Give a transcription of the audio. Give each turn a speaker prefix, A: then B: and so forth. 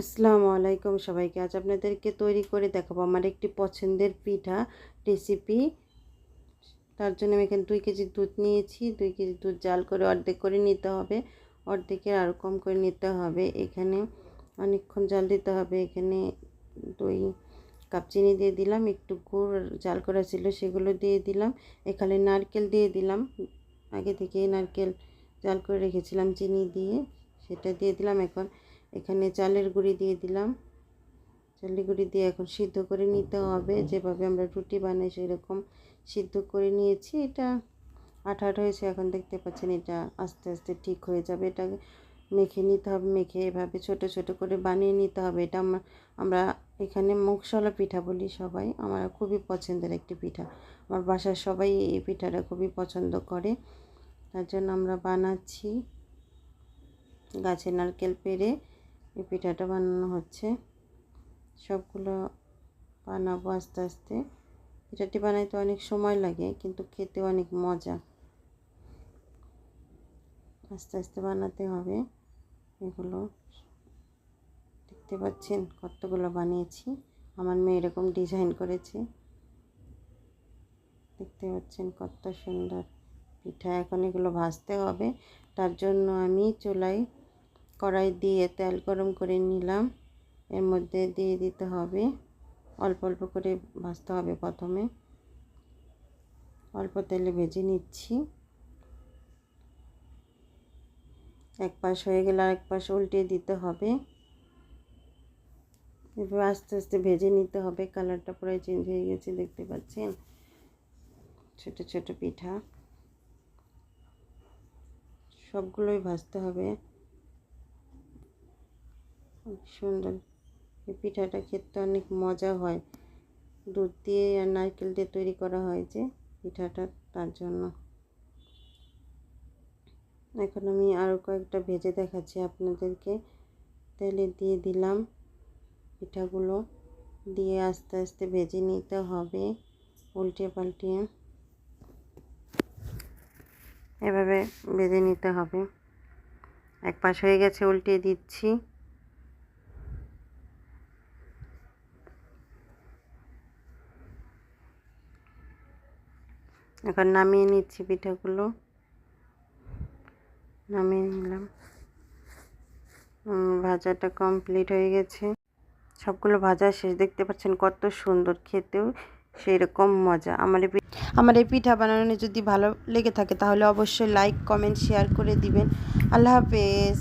A: আসসালামু আলাইকুম সবাইকে। আজ আপনাদেরকে তৈরি করে দেখাবো আমার একটি পছন্দের পিঠা রেসিপি তার জন্য আমি এখানে দুই কেজি দুধ নিয়েছি। দুই কেজি দুধ জাল করে অর্ধেক করে নিতে হবে। অর্ধেকের আরও কম করে নিতে হবে। এখানে অনেকক্ষণ জাল দিতে হবে। এখানে দুই কাপ চিনি দিয়ে দিলাম। একটু গুড় জাল করা ছিল সেগুলো দিয়ে দিলাম। এখানে নারকেল দিয়ে দিলাম। আগে থেকে নারকেল জাল করে রেখেছিলাম চিনি দিয়ে। সেটা দিয়ে দিলাম। এখন এখানে চালের গুঁড়ি দিয়ে দিলাম। চালের গুঁড়ি দিয়ে এখন সিদ্ধ করে নিতে হবে। যেভাবে আমরা রুটি বানাই সেরকম সিদ্ধ করে নিয়েছি। এটা আঠা আঠা হয়েছে, এখন দেখতে পাচ্ছেন এটা আস্তে আস্তে ঠিক হয়ে যাবে। এটা মেখে নিতে হবে, মেখে এভাবে ছোট ছোট করে বানিয়ে নিতে হবে। এটা আমরা আমরা এখানে মুখশলা পিঠা বলি সবাই। আমার খুবই পছন্দের একটি পিঠা। আমার বাসার সবাই এই পিঠাটা খুবই পছন্দ করে। তার জন্য আমরা বানাচ্ছি। গাছে নারকেল পেড়ে এই পিঠাটা বানানো হচ্ছে। সবগুলো বানাবো আস্তে আস্তে। পিঠাটি বানাইতে অনেক সময় লাগে, কিন্তু খেতে অনেক মজা। আস্তে আস্তে বানাতে হবে এগুলো। দেখতে পাচ্ছেন কতগুলো বানিয়েছি। আমার মেয়ে এরকম ডিজাইন করেছে। দেখতে পাচ্ছেন কত সুন্দর পিঠা। এখন এগুলো ভাজতে হবে। তার জন্য আমি চুলায় কড়াই দিয়ে তেল গরম করে নিলাম। এর মধ্যে দিয়ে দিতে হবে, অল্প অল্প করে ভাজতে হবে প্রথমে। অল্প তেলে ভেজে নিচ্ছি। এক পাশ হয়ে গেলে আরেক পাশ উল্টে দিতে হবে। এবার আস্তে আস্তে ভেজে নিতে হবে। কালারটা পুরো চেঞ্জ হয়ে গেছে, দেখতে পাচ্ছেন? ছোট ছোট পিঠা। সবগুলোই ভাজতে হবে। সুন্দর। এই পিঠাটা খেতে অনেক মজা হয়। দুধ দিয়ে আর নারকেল দিয়ে তৈরি করা হয় যে পিঠাটা, তার জন্য। এখন আমি আরও কয়েকটা ভেজে দেখাচ্ছি আপনাদেরকে। তেলে দিয়ে দিলাম পিঠাগুলো। দিয়ে আস্তে আস্তে ভেজে নিতে হবে উল্টে পাল্টিয়ে এভাবে ভেজে নিতে হবে। এক পাশ হয়ে গেছে, উল্টে দিচ্ছি। এখন নামিয়ে নিচ্ছি পিঠাগুলো। নামিয়ে নিলাম। ভাজাটা কমপ্লিট হয়ে গেছে। সবগুলো ভাজা শেষ। দেখতে পাচ্ছেন কত সুন্দর খেতেও সেই রকম মজা। আমার এই আমার এই পিঠা বানানো যদি ভালো লেগে থাকে, তাহলে অবশ্যই লাইক কমেন্ট শেয়ার করে দিবেন। আল্লাহ হাফেজ।